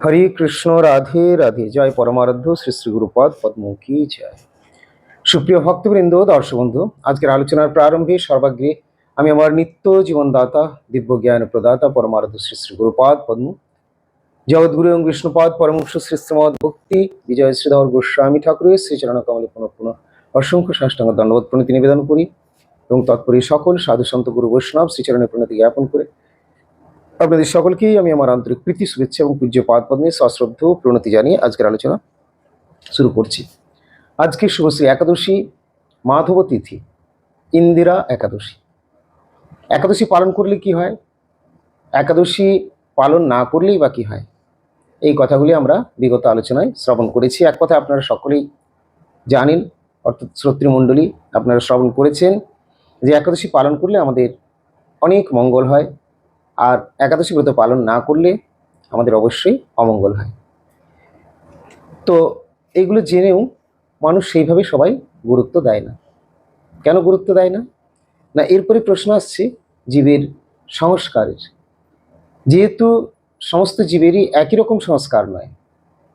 হরে কৃষ্ণ, রাধে রাধে। জয় পরমারাধ্য, শ্রী শ্রী গুরুপদ পদ্মমুখী জয়। সুপ্রিয় ভক্তবৃন্দ, দর্শক বন্ধু, আজকের আলোচনার প্রারম্ভে সর্বাগ্রে আমি আমার নিত্য জীবনদাতা দিব্য জ্ঞান প্রদাতা পরমারাধ্য শ্রী শ্রী গুরুপাদ, পদ্ম। জগৎগুরু এবং বিষ্ণুপাদ পরমংশ শ্রী শ্রীমদ ভক্তি, বিজয় শ্রীধর গোস্বামী ঠাকুরের শ্রীচরণ কমলে পুনঃ পুনঃ অসংখ্য সাষ্টাঙ্গ দণ্ডবোধ প্রণীতি নিবেদন করি এবং তৎপরে সকল সাধু সন্ত গুরু বৈষ্ণব শ্রীচরণের প্রণতি জ্ঞাপন করে আপনাদের সকলকেই আমি আমার আন্তরিক প্রীতি, শুভেচ্ছা এবং পূজ্য পাদ পদ্মে সশ্রদ্ধ প্রণতি জানিয়ে আজকের আলোচনা শুরু করছি। আজকে শুভশ্রী একাদশী মাধব তিথি ইন্দিরা একাদশী। একাদশী পালন করলে কি হয়? একাদশী পালন না করলেই বা কী হয়? এই কথাগুলি আমরা বিগত আলোচনায় শ্রবণ করেছি। এক কথা আপনারা সকলেই জানেন, অর্থাৎ শ্রোতৃমণ্ডলী আপনারা শ্রবণ করেছেন যে একাদশী পালন করলে আমাদের অনেক মঙ্গল হয়। আর একাদশী ব্রত পালন না করলে আমাদের অবশ্যই অমঙ্গল হয়। তো এইগুলো জেনেও মানুষ সেইভাবে সবাই গুরুত্ব দেয় না। কেন গুরুত্ব দেয় না? না, এরপরে প্রশ্ন আসছে জীবের সংস্কারের। যেহেতু সমস্ত জীবেরই একই রকম সংস্কার নয়,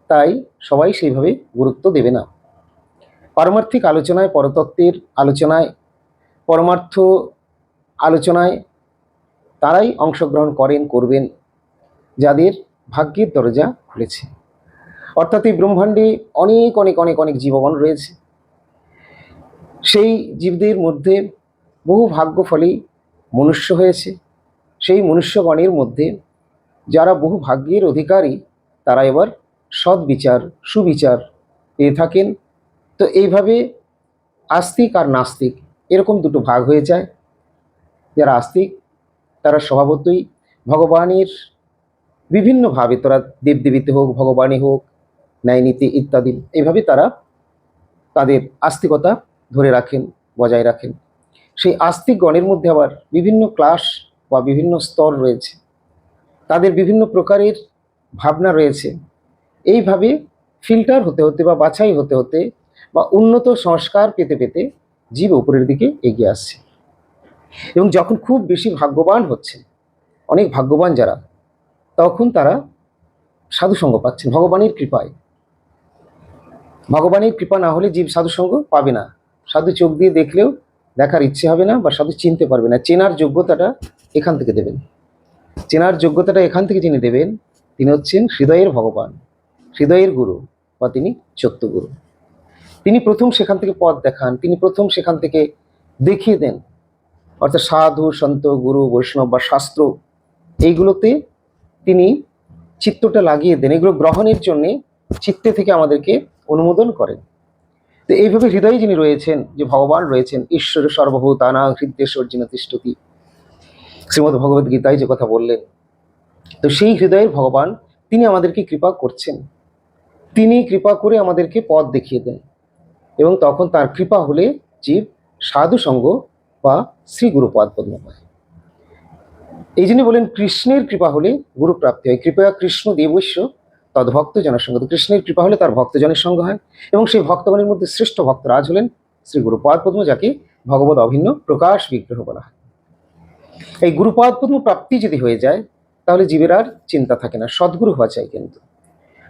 তাই সবাই সেইভাবে গুরুত্ব দেবে না। পারমার্থিক আলোচনায়, পরতত্ত্বের আলোচনায়, পরমার্থ আলোচনায় তারাই অংশগ্রহণ করেন, করবেন যাদের ভাগ্যের দরজা খুলেছে। অর্থাৎ এই ব্রহ্মাণ্ডে অনেক অনেক অনেক অনেক জীবগণ রয়েছে। সেই জীবদের মধ্যে বহু ভাগ্য ফলেই মনুষ্য হয়েছে। সেই মনুষ্যগণের মধ্যে যারা বহু ভাগ্যের অধিকারী, তারা এবার সৎ বিচার সুবিচার পেয়ে থাকেন। তো এইভাবে আস্তিক আর নাস্তিক এরকম দুটো ভাগ হয়ে যায়। যারা আস্তিক তারা স্বভাবতই ভগবানের বিভিন্নভাবে, তারা দেবদেবীতে হোক ভগবানই হোক, ন্যায়নীতি ইত্যাদি, এইভাবে তারা তাদের আস্তিকতা ধরে রাখেন, বজায় রাখেন। সেই আস্তিক গণের মধ্যে আবার বিভিন্ন ক্লাস বা বিভিন্ন স্তর রয়েছে। তাদের বিভিন্ন প্রকারের ভাবনা রয়েছে। এইভাবে ফিল্টার হতে হতে বা বাছাই হতে হতে বা উন্নত সংস্কার পেতে পেতে জীব উপরের দিকে এগিয়ে আসছে। এবং যখন খুব বেশি ভাগ্যবান হচ্ছে অনেক ভাগ্যবান যারা, তখন তারা সাধুসঙ্গ পাচ্ছেন, ভগবানের কৃপায়। ভগবানের কৃপা না হলে জীব সাধুসঙ্গ পাবে না। সাধু চোখ দিয়ে দেখলেও দেখার ইচ্ছে হবে না বা সাধু চিনতে পারবে না। চেনার যোগ্যতাটা এখান থেকে দেবেন। চেনার যোগ্যতাটা এখান থেকে যিনি দেবেন, তিনি হচ্ছেন হৃদয়ের ভগবান, হৃদয়ের গুরু বা তিনি সত্যগুরু তিনি প্রথম সেখান থেকে পথ দেখান, তিনি প্রথম সেখান থেকে দেখিয়ে দেন। অর্থাৎ সাধু, সন্ত, গুরু, বৈষ্ণব বা শাস্ত্র, এইগুলোতে তিনি চিত্তটা লাগিয়ে দেন। এগুলো গ্রহণের জন্যে চিত্তে থেকে আমাদেরকে অনুমোদন করেন। তো এইভাবে হৃদয়ে যিনি রয়েছেন, যে ভগবান রয়েছেন ঈশ্বর সর্বভূতানা হৃদয়েশ্বর্জিন তিষ্ঠতি শ্রীমদ ভগবদ গীতায় যে কথা বললেন, তো সেই হৃদয়ের ভগবান তিনি আমাদেরকে কৃপা করছেন। তিনি কৃপা করে আমাদেরকে পথ দেখিয়ে দেন এবং তখন তার কৃপা হলে জীব সাধু সঙ্গ বা শ্রী গুরুপাদ পদ্ম এই জন্য বলেন, কৃষ্ণের কৃপা হলে গুরু প্রাপ্তি হয়। কৃপা কৃষ্ণ দেবস্য তদ্ভক্ত জনসঙ্গ তো কৃষ্ণের কৃপা হলে তার ভক্তজনের সঙ্গ হয় এবং সেই ভক্তগণের মধ্যে শ্রেষ্ঠ ভক্তরাজ হলেন শ্রী গুরুপাদ পদ্ম যাকে ভগবত অভিন্ন প্রকাশ বিগ্রহ বলা হয়। এই গুরুপাদ পদ্ম প্রাপ্তি যদি হয়ে যায়, তাহলে জীবের আর চিন্তা থাকে না। সদ্গুরু হওয়া চাই কিন্তু।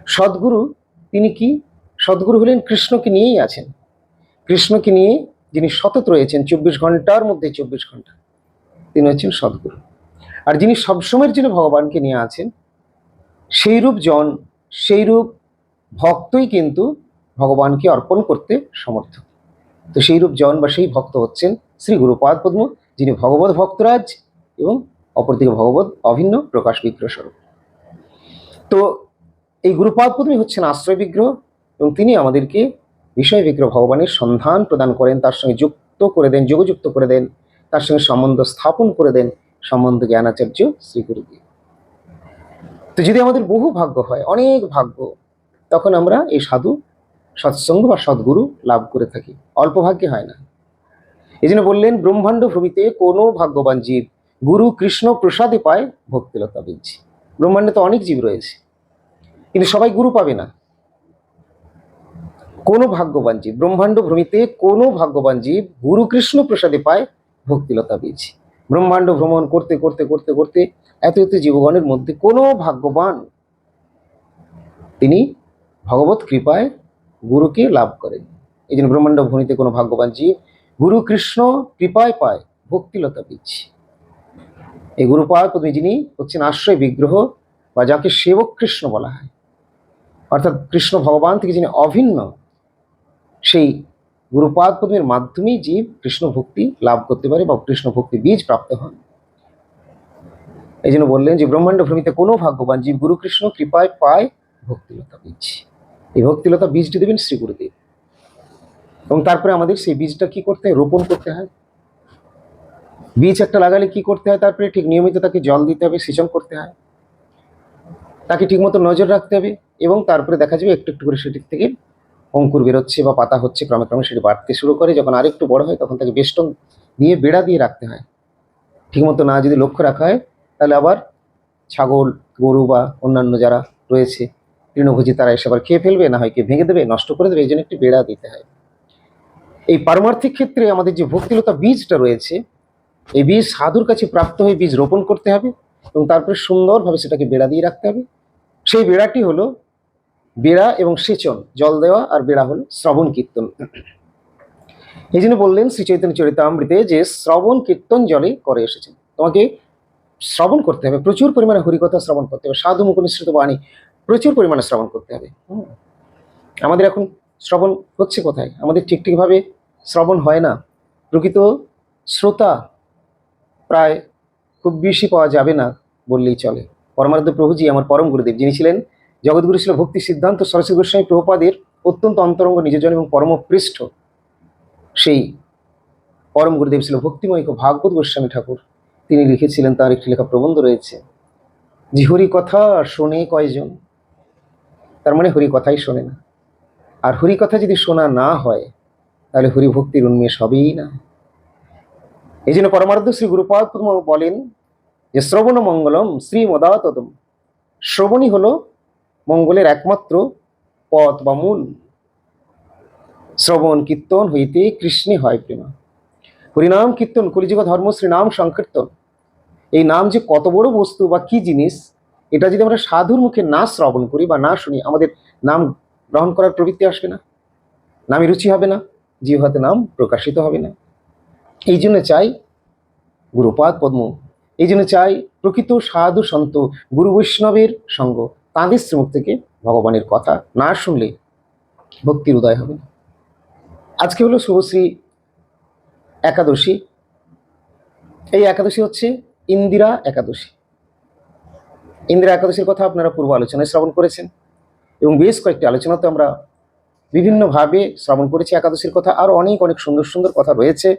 সদ্গুরু, তিনি কি? সদ্গুরু হলেন কৃষ্ণকে নিয়েই আছেন। কৃষ্ণকে নিয়ে যিনি সতত রয়েছেন, চব্বিশ ঘণ্টার মধ্যে চব্বিশ ঘণ্টা। তিনি হচ্ছেন সদ্গুরু। আর যিনি সবসময়ের জন্য ভগবানকে নিয়ে আছেন সেই রূপ জন সেই রূপ ভক্তই কিন্তু ভগবানকে অর্পণ করতে সমর্থ। তো সেই রূপ জন বা সেই ভক্ত হচ্ছেন শ্রী গুরুপাদ পদ্ম, যিনি ভগবত ভক্তরাজ এবং অপরদিকে ভগবত অভিন্ন প্রকাশ বিগ্রহ স্বরূপ। তো এই গুরুপাদ পদ্মই হচ্ছেন আশ্রয় বিগ্রহ এবং তিনি আমাদেরকে বিষয় বিগ্রহ ভগবানের সন্ধান প্রদান করেন, তার সঙ্গে যুক্ত করে দেন, যোগযুক্ত করে দেন, তার সঙ্গে সম্বন্ধ স্থাপন করে দেন সম্বন্ধ জ্ঞানাচার্য শ্রী গুরুদেব। তো যদি আমাদের বহু ভাগ্য হয়, অনেক ভাগ্য, তখন আমরা এই সাধু, সৎসঙ্গ বা সদ্গুরু লাভ করে থাকি। অল্প ভাগ্যে হয় না। এই জন্য বললেন, ব্রহ্মাণ্ড ভূমিতে কোনো ভাগ্যবান জীব গুরু কৃষ্ণ প্রসাদে পায় ভক্তিলতা বীজ ব্রহ্মাণ্ডে তো অনেক জীব রয়েছে, কিন্তু সবাই গুরু পাবে না। কোনো ভাগ্যবান জীব, ব্রহ্মাণ্ড ভ্রমিতে কোনো ভাগ্যবান জীব গুরু কৃষ্ণ প্রসাদে পায় ভক্তিলতা বীজ ব্রহ্মাণ্ড ভ্রমণ করতে করতে করতে করতে এত এত জীবগণের মধ্যে কোনো ভাগ্যবান তিনি ভগবত কৃপায় গুরুকে লাভ করেন। এই জন্য ব্রহ্মাণ্ড ভূমিতে কোনো ভাগ্যবান জীব গুরু কৃষ্ণ কৃপায় পায়, ভক্তিলতা বীজ এই গুরুপাদ পদ্মী যিনি হচ্ছেন আশ্রয় বিগ্রহ বা যাকে সেবক কৃষ্ণ বলা হয়। অর্থাৎ কৃষ্ণ ভগবান থেকে যিনি অভিন্ন সেই গুরুপাদ মাধ্যমেই জীব কৃষ্ণ ভক্তি লাভ করতে পারে বা কৃষ্ণ ভক্তি বীজ প্রাপ্ত হন। এই জন্য বললেন যে, ব্রহ্মাণ্ড ভূমিতে কোনো ভাগ্যবান জীব গুরু কৃষ্ণ কৃপায় পায় ভক্তিলতা বীজ। এই ভক্তিলতা বীজটি দেবেন শ্রী গুরুদেব। এবং তারপরে আমাদের সেই বীজটা কি করতে হয়? রোপণ করতে হয়। বীজ একটা লাগালে কি করতে হয়? তারপরে ঠিক নিয়মিত তাকে জল দিতে হবে সেচন করতে হয়। তাকে ঠিকমতো নজর রাখতে হবে এবং তারপরে দেখা যাবে একটু একটু করে সেটির থেকে অঙ্কুর বেরোচ্ছে বা পাতা হচ্ছে, ক্রমে ক্রমে সেটি বাড়তে শুরু করে। যখন আরেকটু বড় হয়, তখন তাকে বেষ্টন দিয়ে বেড়া দিয়ে রাখতে হয়। ঠিকমতো না যদি লক্ষ্য রাখা হয়, তাহলে আবার ছাগল, গরু বা অন্যান্য যারা রয়েছে, তৃণভোজী তারা এসে আবার খেয়ে ফেলবে, না হয় কেউ ভেঙে দেবে, নষ্ট করে দেবে, এই জন্য একটি বেড়া দিতে হয়। এই পারমার্থিক ক্ষেত্রে আমাদের যে ভক্তিলতা বীজটা রয়েছে, এই বীজ সাধুর কাছে প্রাপ্ত হয়ে বীজ রোপণ করতে হবে এবং তারপরে সুন্দরভাবে সেটাকে বেড়া দিয়ে রাখতে হবে। সেই বেড়াটি হলো বেড়া এবং সেচন জল দেওয়া আর বেড়া হলো শ্রবণ কীর্তন। এই জন্য বললেন শ্রী চৈতন্য চরিতামৃতে যে শ্রবণ কীর্তন জলে করে এসেছেন। তোমাকে শ্রবণ করতে হবে, প্রচুর পরিমাণে হরিকথা শ্রবণ করতে হবে, সাধু মুখ নিঃসৃত বাণী প্রচুর পরিমাণে শ্রবণ করতে হবে। আমাদের এখন শ্রবণ হচ্ছে কোথায়? আমাদের ঠিক ঠিকভাবে শ্রবণ হয় না। প্রকৃত শ্রোতা প্রায় খুব বেশি পাওয়া যাবে না বললেই চলে। পরমারাধ্য প্রভুজি, আমার পরম গুরুদেব, যিনি ছিলেন জগৎগুরু ছিল ভক্তি সিদ্ধান্ত সরস্বতী গোস্বামী প্রভুপাদের অত্যন্ত অন্তরঙ্গ, নিজজন এবং পরম পৃষ্ঠ সেই পরম গুরুদেব ছিল ভক্তিময় ভাগবত গোস্বামী ঠাকুর। তিনি লিখেছিলেন, তার একটি লেখা প্রবন্ধ রয়েছে যে হরি কথা শোনে কয়জন? তার মানে হরি কথাই শোনে না। আর হরি কথা যদি শোনা না হয়, তাহলে হরি ভক্তির উন্মেষ হবেই না। এই জন্য পরমার্ধ শ্রী গুরুপাদ বলেন যে, শ্রবণ মঙ্গলম শ্রী মদাততম শ্রবণই হলো মঙ্গলের একমাত্র পথ বা মূল। শ্রবণ, কীর্তন হইতে কৃষ্ণে হয় প্রেমা। হরিনাম, কীর্তন, কলিযুগ, ধর্ম, শ্রীনাম, সংকীর্তন। এই নাম যে কত বড় বস্তু বা কি জিনিস, এটা যদি আমরা সাধুর মুখে না শ্রবণ করি বা না শুনি, আমাদের নাম গ্রহণ করার প্রবৃত্তি আসবে না। নামে রুচি হবে না জিহাতে নাম প্রকাশিত হবে না। এই জন্য চাই গুরুপাদ পদ্ম। এই জন্য চাই প্রকৃত সাধু সন্ত গুরু বৈষ্ণবের সঙ্গ। তাঁদের শ্রীমুখ থেকে ভগবানের কথা না শুনলে ভক্তির উদয় হবে আজকে হলো শুভশ্রী একাদশী। এই একাদশী হচ্ছে ইন্দিরা একাদশী। ইন্দিরা একাদশীর কথা আপনারা পূর্ব আলোচনায় শ্রবণ করেছেন এবং বেশ কয়েকটি আলোচনাতে আমরা বিভিন্নভাবে শ্রবণ করেছি একাদশীর কথা। আরও অনেক অনেক সুন্দর সুন্দর কথা রয়েছে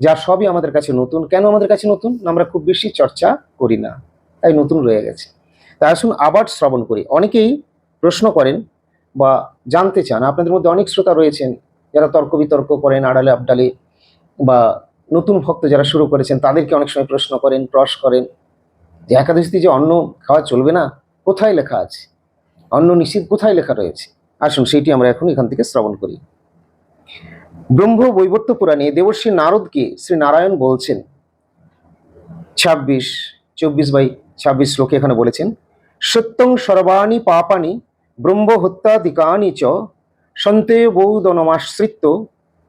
যা সবই আমাদের কাছে নতুন। কেন আমাদের কাছে নতুন? আমরা খুব বেশি চর্চা করি না। তাই নতুন রয়ে গেছে। তাই আসুন আবার শ্রবণ করি। অনেকেই প্রশ্ন করেন বা জানতে চান। আপনাদের মধ্যে অনেক শ্রোতা রয়েছেন, যারা তর্ক বিতর্ক করেন, আড়ালে আবডালে বা নতুন ভক্ত যারা শুরু করেছেন, তাদেরকে অনেক সময় প্রশ্ন করেন প্রশ করেন যে একাদশীতে যে অন্ন খাওয়া চলবে না, কোথায় লেখা আছে? অন্ন নিষিদ্ধ কোথায় লেখা রয়েছে? আসুন সেটি আমরা এখন এখান থেকে শ্রবণ করি। ব্রহ্ম বৈবর্ত পুরাণে দেবশ্রী নারদকে শ্রী নারায়ণ বলছেন। ছাব্বিশ, চব্বিশ বাই ছাব্বিশ শ্লোকে এখানে বলেছেন সত্যং সর্বাণি পাপানি ব্রহ্ম হত্যাদিকানি চ, সন্তে বৌদনমাশ্রিত্য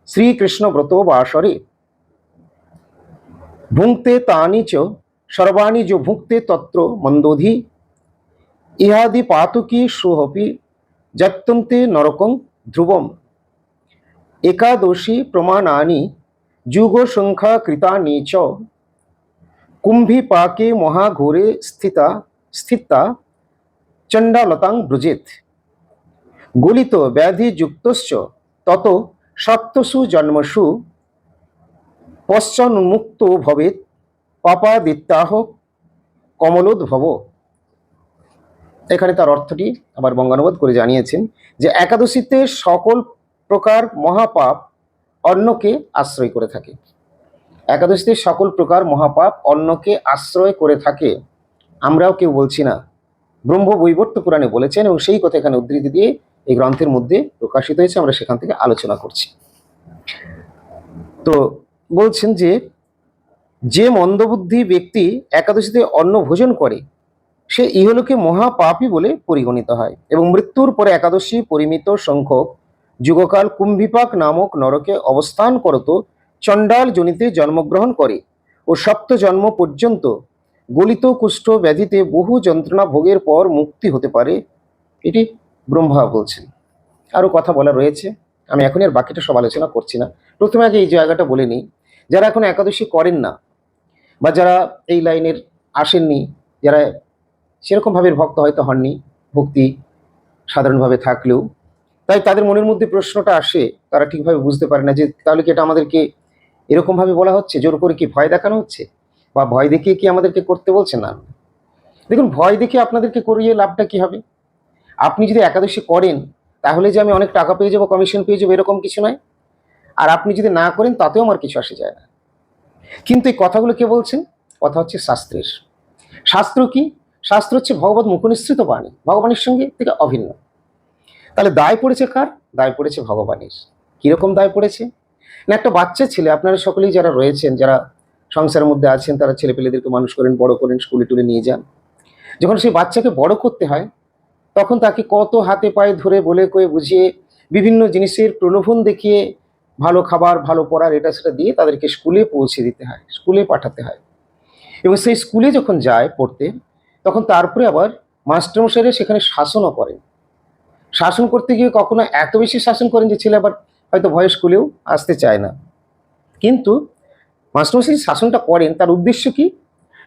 শ্রীকৃষ্ণ ব্রত বাসরে। ভুঙ্ক্তে তানি চ, সর্বাণি যো ভুক্তে তত্র মন্দোধি। ইহাদি পাতকি সুহপি, যত্তন্তে নরকং ধ্রুবম। একাদশী প্রমাণানি যুগ সংখ্যা কৃতানি চ। কুম্ভীপাকে মহাঘোরে স্থিতা স্থিতা। চণ্ডালতাং ব্রজেত। গলিত ব্যাধিযুক্তশ্চ তত সপ্তসু জন্মসু পশ্চান্মুক্ত ভবেত পাপাদিত্যাহ কমলোদ্ভব। এখানে তার অর্থটি আবার বঙ্গানুবাদ করে জানিয়েছেন যে একাদশীতে সকল প্রকার মহাপাপ অন্যকে আশ্রয় করে থাকে। একাদশীতে সকল প্রকার মহাপাপ অন্যকে আশ্রয় করে থাকে। আমরাও কেউ বলছি না ব্রহ্ম বৈবর্ত পুরাণে বলেছেন এবং সেই কথা এখানে উদ্ধৃতি দিয়ে এই গ্রন্থের মধ্যে প্রকাশিত হয়েছে, আমরা সেখান থেকে আলোচনা করছি। তো বলছেন যে যে মন্দবুদ্ধি ব্যক্তি একাদশীতে অন্ন ভোজন করে, সে ইহলোকে মহাপাপী বলে পরিগণিত হয় এবং মৃত্যুর পরে একাদশী পরিমিত সংখ্যক যুগকাল কুম্ভিপাক নামক নরকে অবস্থান করত, চণ্ডাল জনিতে জন্মগ্রহণ করে ও সপ্ত জন্ম পর্যন্ত গলিত কুষ্ঠ ব্যাধিতে বহু যন্ত্রণা ভোগের পর মুক্তি হতে পারে এটি ব্রহ্মা বলছেন। আরও কথা বলা রয়েছে। আমি এখন আর বাকিটা সব আলোচনা করছি না। প্রথমে আগে এই জায়গাটা বলে নিই। যারা এখন একাদশী করেন না বা যারা এই লাইনের আসেননি, যারা সেরকমভাবে ভক্ত হয়তো হননি, ভক্তি সাধারণভাবে থাকলেও, তাই তাদের মনের মধ্যে প্রশ্নটা আসে, তারা ঠিকভাবে বুঝতে পারে না যে তাহলে কি এটা আমাদেরকে এরকমভাবে বলা হচ্ছে? জোর করে কি ভয় দেখানো হচ্ছে? বা ভয় দেখিয়ে কি আমাদেরকে করতে বলছে? না। দেখুন, ভয় দেখে আপনাদেরকে করিয়ে লাভটা কি হবে? আপনি যদি একাদশী করেন, তাহলে যে আমি অনেক টাকা পেয়ে যাব কমিশন পেয়ে যাব, এরকম কিছু নয়। আর আপনি যদি না করেন, তাতেও আমার কিছু আসে যায় না। কিন্তু এই কথাগুলো কে বলছেন? কথা হচ্ছে শাস্ত্রের। শাস্ত্র কি? শাস্ত্র হচ্ছে ভগবত মুখনিসৃত বাণী, ভগবানের সঙ্গে থেকে অভিন্ন। তাহলে দায় পড়েছে কার? দায় পড়েছে ভগবানের। কীরকম দায় পড়েছে? না, একটা বাচ্চা ছেলে, আপনারা সকলেই যারা রয়েছেন, যারা সংসারের মধ্যে আছেন, তারা ছেলেপেলেদেরকে মানুষ করেন, বড় করেন, স্কুলে টুলে নিয়ে যান। যখন সেই বাচ্চাকে বড় করতে হয়, তখন তাকে কত হাতে পায়ে ধরে বলে কয়ে বুঝিয়ে বিভিন্ন জিনিসের প্রলোভন দেখিয়ে ভালো খাবার, ভালো পড়ার এটা সেটা দিয়ে তাদেরকে স্কুলে পৌঁছে দিতে হয়, স্কুলে পাঠাতে হয়। এবং সেই স্কুলে যখন যায় পড়তে, তখন তারপরে আবার মাস্টারমশাইরা সেখানে শাসনও করেন। শাসন করতে গিয়ে কখনো এত বেশি শাসন করেন যে ছেলে আবার হয়তো ভয়ে স্কুলেও আসতে চায় না। কিন্তু মাস্টারমশাই শাসনটা করেন, তার উদ্দেশ্য কি?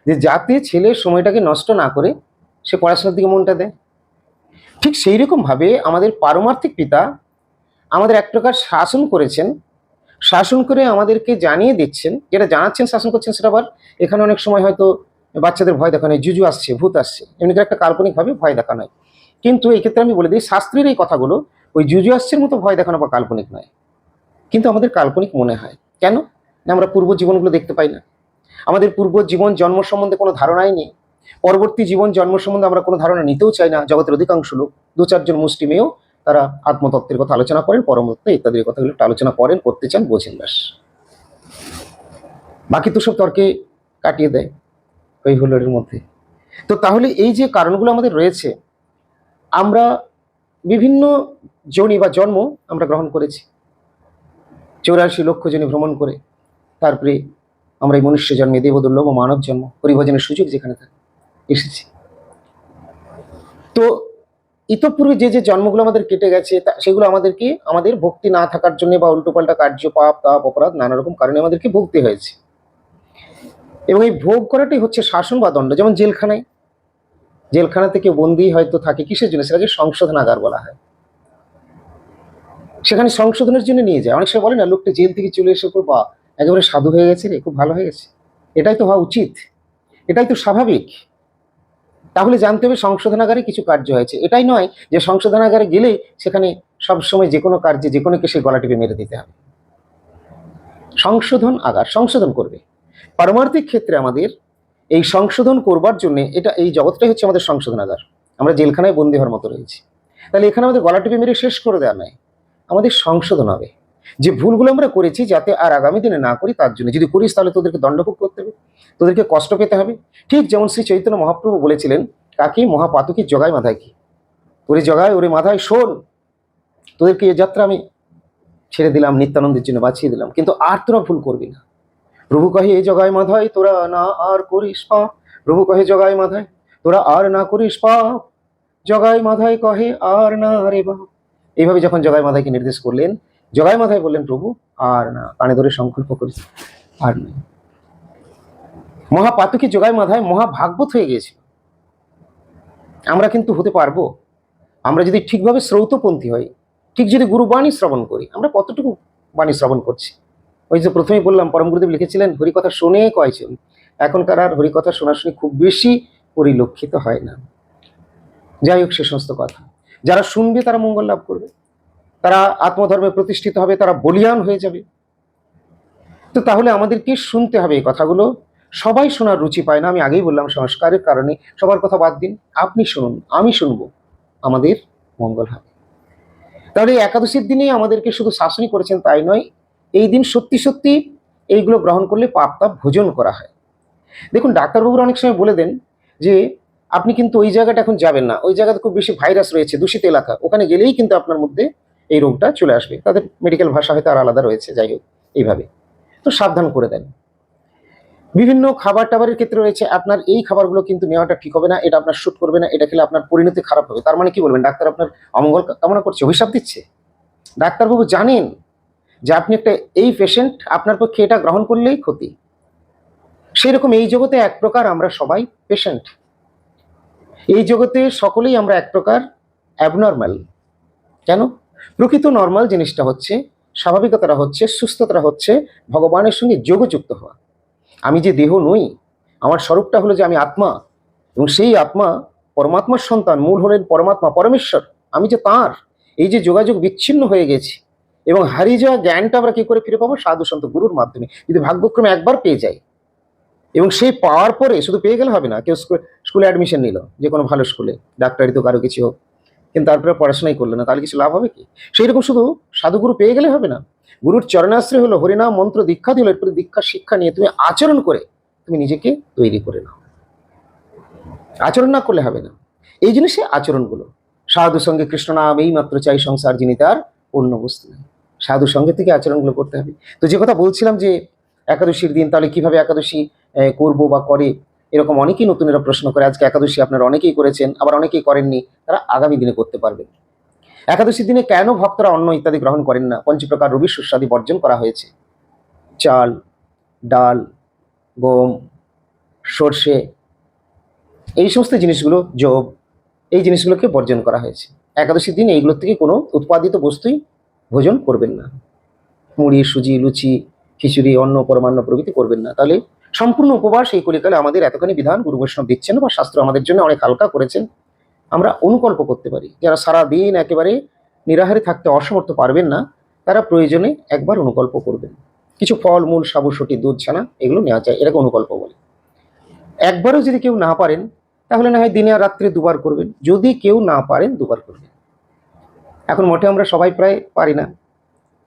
যে যাতে ছেলের সময়টাকে নষ্ট না করে সে পড়াশোনার দিকে মনটা দেয়। ঠিক সেই রকমভাবে আমাদের পারমার্থিক পিতা আমাদের এক প্রকার শাসন করেছেন। শাসন করে আমাদেরকে জানিয়ে দিচ্ছেন, যেটা জানাচ্ছেন, শাসন করছেন, সেটা আবার এখানে অনেক সময় হয়তো বাচ্চাদের ভয় দেখানো হয়, জুজু আসছে, ভূত আসছে, এমনি করে একটা কাল্পনিকভাবে ভয় দেখানো হয়। কিন্তু এই ক্ষেত্রে আমি বলে দিই, শাস্ত্রের এই কথাগুলো ওই জুজু আসছের মতো ভয় দেখানো বা কাল্পনিক নয়। কিন্তু আমাদের কাল্পনিক মনে হয়। কেন? না আমরা পূর্ব জীবনগুলো দেখতে পাই না। আমাদের পূর্ব জীবন জন্ম সম্বন্ধে কোনো ধারণাই নেই। পরবর্তী জীবন জন্ম সম্বন্ধে আমরা কোনো ধারণা নিতেও চাই না। জগতের অধিকাংশ লোক দু চারজন মুসলিমেও তারা আত্মতত্ত্বের কথা আলোচনা করেন, পরমতত্ত্ব ইত্যাদির কথাগুলো একটু আলোচনা করেন, করতে চান, বোঝেন ব্যাস। বাকি তো সব তর্কে কাটিয়ে দেয় ওই হুল্লোড়ের মধ্যে। তো তাহলে এই যে কারণগুলো আমাদের রয়েছে, আমরা বিভিন্ন জনি বা জন্ম আমরা গ্রহণ করেছি। চৌরাশি লক্ষ জনি ভ্রমণ করে। তারপরে আমরা এই মনুষ্য জন্মে দেবদুর্লভ মানব জন্ম, পরিভজনের সুযোগ যেখানে থাকে, এসেছি। তো ইতপূর্বে যে যে জন্মগুলো আমাদের কেটে গেছে, তা সেগুলো আমাদেরকে, আমাদের ভক্তি না থাকার জন্য বা উল্টোপাল্টা কার্য, পাপ, তাপ, অপরাধ, নানা রকম কারণে আমাদেরকে ভুগতে হয়েছে। এবং এই ভোগ করাটাই হচ্ছে শাসন বা দণ্ড, যেমন জেলখানায়। জেলখানা থেকে বন্দি হয়তো থাকে কিসের জন্য? সেটাকে সংশোধনাগার বলা হয়। সেখানে সংশোধনের জন্য নিয়ে যায়। অনেক সময় বলে না, লোকটা জেল থেকে চলে এসে পর বা একেবারে সাধু হয়ে গেছে রে, খুব ভালো হয়ে গেছে। এটাই তো হওয়া উচিত। এটাই তো স্বাভাবিক। তাহলে জানতে হবে সংশোধনাগারে কিছু কার্য হয়েছে। এটাই নয় যে সংশোধনাগারে গেলে সেখানে সবসময় যে কোনো কার্যে যে কোনো কেসে গলা টিপে মেরে দিতে হবে। সংশোধন আগার, সংশোধন করবে। পারমার্থিক ক্ষেত্রে আমাদের এই সংশোধন করবার জন্য এটা, এই জগৎটাই হচ্ছে আমাদের সংশোধনাগার। আমরা জেলখানায় বন্দি হওয়ার মতো রয়েছি। তাহলে এখানে আমাদের গলা টিপে মেরে শেষ করে দেওয়া নয়। আমাদের সংশোধন হবে। যে ভুলগুলো আমরা করেছি যাতে আর আগামী দিনে না করি, তার জন্য। যদি করিস তাহলে তোদেরকে দণ্ডভোগ করতে হবে, তোদেরকে কষ্ট পেতে হবে। ঠিক যেমন শ্রী চৈতন্য মহাপ্রভু বলেছিলেন, কাকি মহাপাতকি জগায় মাথায় কি? ওরে জগায় ওরে মাথায় শোন, তোদেরকে এ যাত্রা আমি ছেড়ে দিলাম, নিত্যানন্দের জন্য বাঁচিয়ে দিলাম। কিন্তু আর তোরা ভুল করবি না। প্রভু কহে, এ জগায় মাথায়, তোরা না আর করিস পাপ প্রভু কহে জগায় মাথায়, তোরা আর না করিস পাপ জগায় মাথায় কহে, আর না রে বাপ। এইভাবে যখন জগায় মাথায়কে নির্দেশ করলেন জগায় মাথায় বললেন, প্রভু, আর না, কানে ধরে সংকল্প করিস আর নেই মহাপাতকি জগায় মাথায় মহাভাগবত হয়ে গিয়েছিল। আমরা কিন্তু হতে পারব। আমরা যদি ঠিকভাবে শ্রৌতপন্থী হই, ঠিক যদি গুরুবাণী শ্রবণ করি, আমরা কতটুকু বাণী শ্রবণ করছি? ওই যে প্রথমেই বললাম পরম গুরুদেব লিখেছিলেন, হরিকথা শুনে কয়েছেন এখনকার আর হরিকথা শোনাশুনি খুব বেশি পরিলক্ষিত হয় না। যাই হোক, সে সমস্ত কথা। যারা শুনবে তারা মঙ্গল লাভ করবে। তারা আত্মধর্মে প্রতিষ্ঠিত হবে, তারা বলিয়ান হয়ে যাবে। তো তাহলে আমাদেরকে শুনতে হবে এই কথাগুলো। সবাই শোনার রুচি পায় না, আমি আগেই বললাম সংস্কারের কারণে। সবার কথা বাদ দিন, আপনি শুনুন, আমি শুনব আমাদের মঙ্গল হবে তাহলে একাদশীর দিনে আমাদেরকে শুধু শাসনই করেছেন তাই নয়, এই দিন সত্যি সত্যি এইগুলো গ্রহণ করলে পাপ তাপ ভোজন করা হয়। দেখুন, ডাক্তারবাবুরা অনেক সময় বলে দেন যে, আপনি কিন্তু ওই জায়গাটা এখন যাবেন না, ওই জায়গাতে খুব বেশি ভাইরাস রয়েছে, দূষিত এলাকা, ওখানে গেলেই কিন্তু আপনার মধ্যে এই রোগটা চলে আসবে। তাদের মেডিকেল ভাষা হয়তো আর আলাদা রয়েছে, যাই হোক, এইভাবে। তো সাবধান করে দেন। বিভিন্ন খাবার টাবারের ক্ষেত্রে রয়েছে, আপনার এই খাবারগুলো কিন্তু নেওয়াটা ঠিক হবে না, এটা আপনার শ্যুট করবে না, এটা খেলে আপনার পরিণতি খারাপ হবে। তার মানে কি বলবেন, ডাক্তার আপনার অমঙ্গল কামনা করছে, অভিশাপ দিচ্ছে? ডাক্তারবাবু জানেন যে আপনি একটা, এই পেশেন্ট আপনার পক্ষে এটা গ্রহণ করলেই ক্ষতি। সেই রকম এই জগতে এক প্রকার আমরা সবাই পেশেন্ট এই জগতে সকলেই আমরা এক প্রকার অ্যাবনর্মাল কেন? প্রকৃত নর্মাল জিনিসটা হচ্ছে, স্বাভাবিকতাটা হচ্ছে, সুস্থতাটা হচ্ছে, ভগবানের সঙ্গে যোগযুক্ত হওয়া। আমি যে দেহ নই, আমার স্বরূপটা হলো যে আমি আত্মা, এবং সেই আত্মা পরমাত্মার সন্তান, মূল হলেন পরমাত্মা, পরমেশ্বর, আমি যে তার, এই যে যোগাযোগ বিচ্ছিন্ন হয়ে গেছি, এবং হারিয়ে যাওয়া জ্ঞানটা আমরা কি করে ফিরে পাবো? সাধু সন্ত গুরুর মাধ্যমে। যদি ভাগ্যক্রমে একবার পেয়ে যাই, এবং সেই পাওয়ার পরে শুধু পেয়ে গেলে হবে না, কেউ স্কুলে অ্যাডমিশন নিল, যে কোনো ভালো স্কুলে, ডাক্তারি তো কারও কিছু হোক। কিন্তু তারপরে পড়াশোনাই করল না, তাহলে কিছু লাভ হবে কি? সেই রকম শুধু সাধুগুরু পেয়ে গেলে হবে না। গুরুর চরণাশ্রয় হলো হরিনাম মন্ত্র দীক্ষা দিল, এরপরে দীক্ষা শিক্ষা নিয়ে তুমি আচরণ করে তুমি নিজেকে তৈরি করে নাও। আচরণ না করলে হবে না। এই জিনিসে আচরণগুলো। সাধু সঙ্গে কৃষ্ণ নাম এই মাত্র চাই সংসার যিনি তার, অন্য বস্তু নেই। সাধু সঙ্গে থেকে আচরণগুলো করতে হবে। তো যে কথা বলছিলাম যে একাদশীর দিন তাহলে কীভাবে একাদশী করব বা করে এরকম অনেকেই নতুনেরা প্রশ্ন করে, আজকে একাদশী আপনারা অনেকেই করেছেন, আবার অনেকেই করেননি, তারা আগামী দিনে করতে পারবেন। একাদশীর দিনে কেন ভক্তরা অন্ন ইত্যাদি গ্রহণ করেন না? পঞ্চপ্রকার রবি সুস্বাদী বর্জন করা হয়েছে। চাল, ডাল, গম, সর্ষে, এই সমস্ত জিনিসগুলো জব এই জিনিসগুলোকে বর্জন করা হয়েছে। একাদশীর দিন এইগুলোর থেকে কোনো উৎপাদিত বস্তুই ভোজন করবেন না। মুড়ি, সুজি, লুচি, খিচুড়ি, অন্ন, পরমান্ন প্রভৃতি করবেন না। তাহলে সম্পূর্ণ উপবাস এই কলিকালে আমাদের এতখানি বিধান গুরু বৈষ্ণব দিচ্ছেন বা শাস্ত্র আমাদের জন্য অনেক হালকা করেছেন। আমরা অনুকল্প করতে পারি। যারা সারা দিন একেবারে নিরাহারে থাকতে অসমর্থ পারবেন না, তারা প্রয়োজনে একবার অনুকল্প করবেন। কিছু ফল, মূল সাবুসটি দুধ, ছানা, এগুলো নেওয়া যায়। এটাকে অনুকল্প বলে। একবারও যদি কেউ না পারেন, তাহলে না হয় দিনে আর রাত্রে দুবার করবেন। যদি কেউ না পারেন, দুবার করবেন। এখন মোটে আমরা সবাই প্রায় পারি না।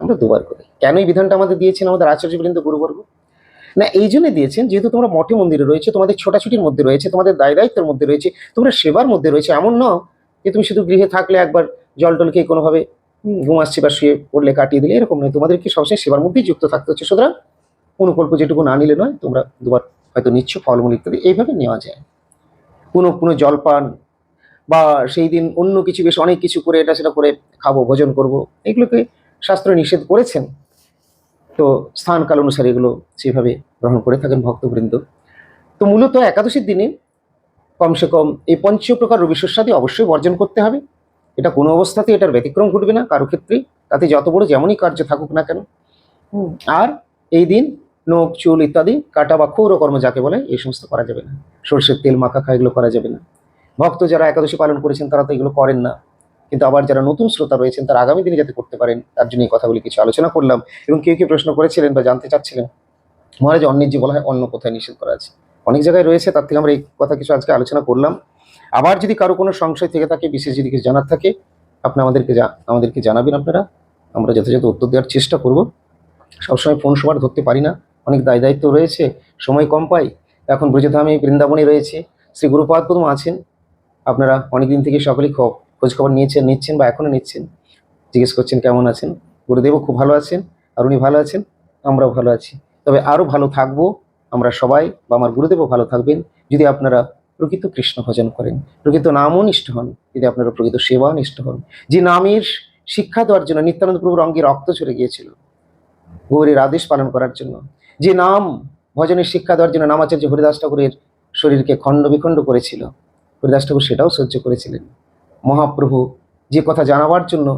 আমরা দুবার করি। কেন এই বিধানটা আমাদের দিয়েছেন আমাদের আচার্যবৃন্দ গুরুবর্গ? না, এই জন্য দিয়েছেন, যেহেতু তোমরা মঠে মন্দিরে রয়েছে, তোমাদের ছোটাছুটির মধ্যে রয়েছে, তোমাদের দায় দায়িত্বের মধ্যে রয়েছে, তোমরা সেবার মধ্যে রয়েছে, এমন নয় যে তুমি শুধু গৃহে থাকলে একবার জল টল খেয়ে কোনোভাবে ঘুম আসছে বা শুয়ে পড়লে কাটিয়ে দিলে, এরকম নয়। তোমাদেরকে সবসময় সেবার মধ্যেই যুক্ত থাকতে হচ্ছে। সুতরাং অনুকল্প যেটুকু না নিলে নয়, তোমরা দুবার হয়তো নিচ্ছ, ফলমূল ইত্যাদি, এইভাবে নেওয়া যায়। কোনো কোনো জলপান বা সেই দিন অন্য কিছু, বেশ অনেক কিছু করে, এটা সেটা করে খাব, ভোজন করব, এগুলোকে শাস্ত্র নিষেধ করেছেন। তো স্থান কাল অনুসারে এগুলো সেভাবে গ্রহণ করে থাকেন ভক্তবৃন্দ। তো মূলত একাদশীর দিনে কমসে কম এই পঞ্চ প্রকার রবি শস্যাদি অবশ্যই বর্জন করতে হবে। এটা কোনো অবস্থাতে এটার ব্যতিক্রম ঘটবে না কারও ক্ষেত্রেই তাতে যত বড় যেমনই কার্য থাকুক না কেন। আর এই দিন নখ চুল ইত্যাদি কাটা বা ক্ষৌর কর্ম যাকে বলে এই সমস্ত করা যাবে না। সর্ষের তেল মাখা খা এগুলো করা যাবে না। ভক্ত যারা একাদশী পালন করেছেন তারা তো এগুলো করেন না। কিন্তু আবার যারা নতুন শ্রোতা রয়েছেন, তারা আগামী দিনে যাতে করতে পারেন, তার জন্য এই কথাগুলি কিছু আলোচনা করলাম এবং কেউ কেউ প্রশ্ন করেছিলেন বা জানতে চাচ্ছিলেন, মহারাজ, অন্যের যে বলা হয়, অন্য কোথায় নিষেধ করা আছে? অনেক জায়গায় রয়েছে, তার থেকে আমরা এই কথা কিছু আজকে আলোচনা করলাম। আবার যদি কারও কোনো সংশয় থেকে থাকে, বিশেষ যদি কিছু জানার থাকে, আপনি আমাদেরকে আমাদেরকে জানাবেন আপনারা। আমরা যথাযথ উত্তর দেওয়ার চেষ্টা করব। সবসময় ফোন সবার ধরতে পারি না। অনেক দায় দায়িত্ব রয়েছে, সময় কম পাই। এখন ব্রজধামে বৃন্দাবনে রয়েছে, শ্রী গুরুপাদ আছেন। আপনারা অনেকদিন থেকে সকলেই খ- খোঁজ নিয়েছেন, নিচ্ছেন বা এখনও নিচ্ছেন। জিজ্ঞেস করছেন, কেমন আছেন? গুরুদেবও খুব ভালো আছেন। আর উনি ভালো আছেন, আমরাও ভালো আছি। তবে আরও ভালো থাকব আমরা সবাই বা আমার গুরুদেবও ভালো থাকবেন যদি আপনারা প্রকৃত কৃষ্ণ ভজন করেন। প্রকৃত নামও নিষ্ঠ হন যদি আপনারা প্রকৃত সেবাও নিষ্ঠ হন। যে নামের শিক্ষা দেওয়ার জন্য নিত্যানন্দ প্রভুর অঙ্গে রক্ত চলে গিয়েছিল, গৌরীর আদেশ পালন করার জন্য, যে নাম ভজনের শিক্ষা দেওয়ার জন্য নামাচার্য হরিদাস ঠাকুরের শরীরকে খণ্ড বিখণ্ড করেছিল, হরিদাস ঠাকুর সেটাও সহ্য করেছিলেন। মহাপ্রভু যে কথা জানাবার জন্য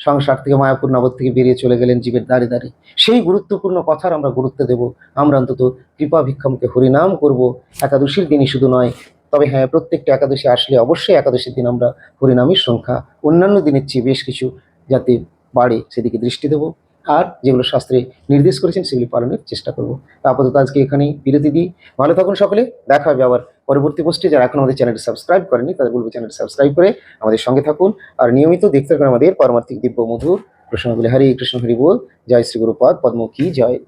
সংসার থেকে, মায়াপুর নগর থেকে বেরিয়ে চলে গেলেন জীবের দাঁড়ে দাঁড়িয়ে সেই গুরুত্বপূর্ণ কথার আমরা গুরুত্ব দেব। আমরা অন্তত কৃপা ভিক্ষমকে হরিনাম করব। একাদশীর দিনই শুধু নয়, তবে হ্যাঁ প্রত্যেকটা একাদশী আসলে অবশ্যই একাদশীর দিন আমরা হরিনামের সংখ্যা অন্যান্য দিনের চেয়ে বেশ কিছু যাতে বাড়ে, সেদিকে দৃষ্টি দেব। আর যেগুলো শাস্ত্রে নির্দেশ করেছেন, সেগুলি পালনের চেষ্টা করব। তা আপাতত আজকে এখানেই বিরতি দিই। ভালো থাকুন সকলে। দেখা হবে আবার পরবর্তী পোস্টে যারা এখন আমাদের চ্যানেলটি সাবস্ক্রাইব করেনি তাদের বলব চ্যানেলটি সাবস্ক্রাইব করে আমাদের সঙ্গে থাকুন। আর নিয়মিত দেখতে থাকুন আমাদের পারমার্থিক দিব্য মধুর প্রসঙ্গগুলি। হরে কৃষ্ণ, হরি বল। জয় শ্রী গুরুপাদ। পদ্ম কি জয়।